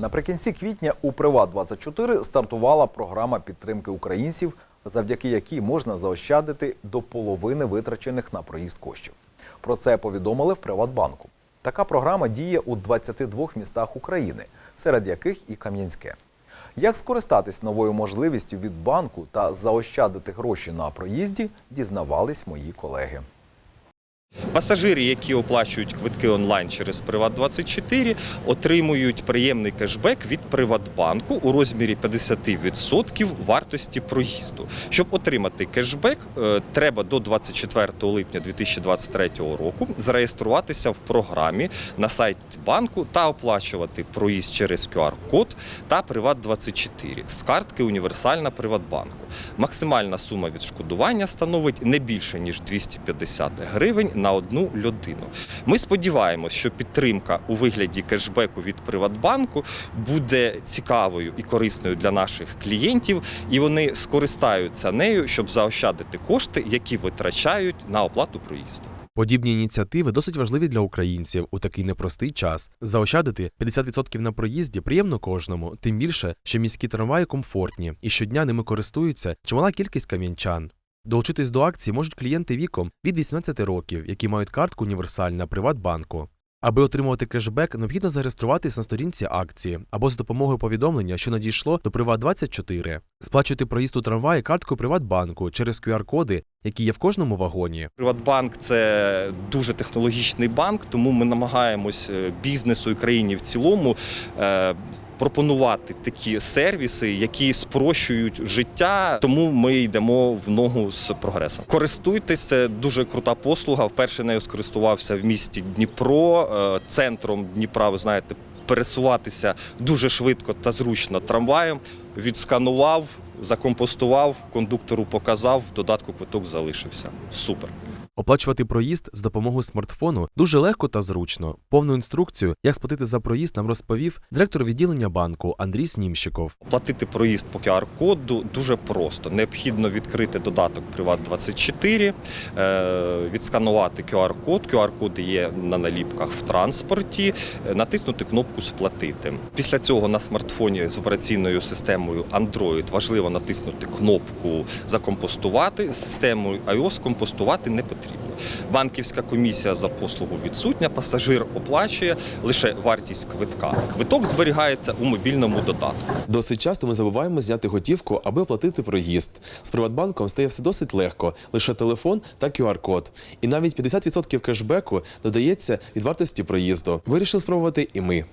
Наприкінці квітня у Приват 24 стартувала програма підтримки українців, завдяки якій можна заощадити до половини витрачених на проїзд коштів. Про це повідомили в Приватбанку. Така програма діє у 22 містах України, серед яких і Кам'янське. Як скористатись новою можливістю від банку та заощадити гроші на проїзді, дізнавались мої колеги. Пасажири, які оплачують квитки онлайн через Приват24, отримують приємний кешбек від Приватбанку у розмірі 50% вартості проїзду. Щоб отримати кешбек, е, треба до 24 липня 2023 року зареєструватися в програмі на сайті банку та оплачувати проїзд через QR-код та Приват24 з картки Універсальна Приватбанку. Максимальна сума відшкодування становить не більше ніж 250 гривень на одну людину. Ми сподіваємось, що підтримка у вигляді кешбеку від Приватбанку буде цікавою і корисною для наших клієнтів, і вони скористаються нею, щоб заощадити кошти, які витрачають на оплату проїзду. Подібні ініціативи досить важливі для українців у такий непростий час. Заощадити 50% на проїзді приємно кожному, тим більше, що міські трамваї комфортні і щодня ними користуються чимала кількість кам'янчан. Долучитись до акції можуть клієнти віком від 18 років, які мають картку універсальна Приватбанку. Аби отримувати кешбек, необхідно зареєструватись на сторінці акції або з допомогою повідомлення, що надійшло до Приват24. Сплачуйте проїзд у трамваї карткою Приватбанку через QR-коди, які є в кожному вагоні. Приватбанк це дуже технологічний банк, тому ми намагаємось е, бізнесу і країні в цілому е, пропонувати такі сервіси, які спрощують життя. Тому ми йдемо в ногу з прогресом. Користуйтесь, це дуже крута послуга. Вперше нею скористувався в місті Дніпро, Е, центром Дніпра. Ви знаєте, пересуватися дуже швидко та зручно трамваєм. Відсканував, закомпостував, кондуктору показав, в додатку квиток залишився. Супер. Оплачувати проїзд з допомогою смартфону дуже легко та зручно. Повну інструкцію, як сплатити за проїзд, нам розповів директор відділення банку Андрій Снімщиков. Оплатити проїзд по QR-коду дуже просто. Необхідно відкрити додаток Приват24, е, відсканувати QR-код. QR-код є на наліпках в транспорті, е, натиснути кнопку Сплатити. Після цього на смартфоні з операційною системою Android важливо натиснути кнопку Закомпостувати. З системою iOS компостувати не потрібно. Банківська комісія за послугу відсутня, пасажир оплачує лише вартість квитка. Квиток зберігається у мобільному додатку. Досить часто ми забуваємо зняти готівку, аби оплатити проїзд. З Приватбанком стає все досить легко, лише телефон та QR-код. І навіть 50% кешбеку додається від вартості проїзду. Вирішили спробувати і ми.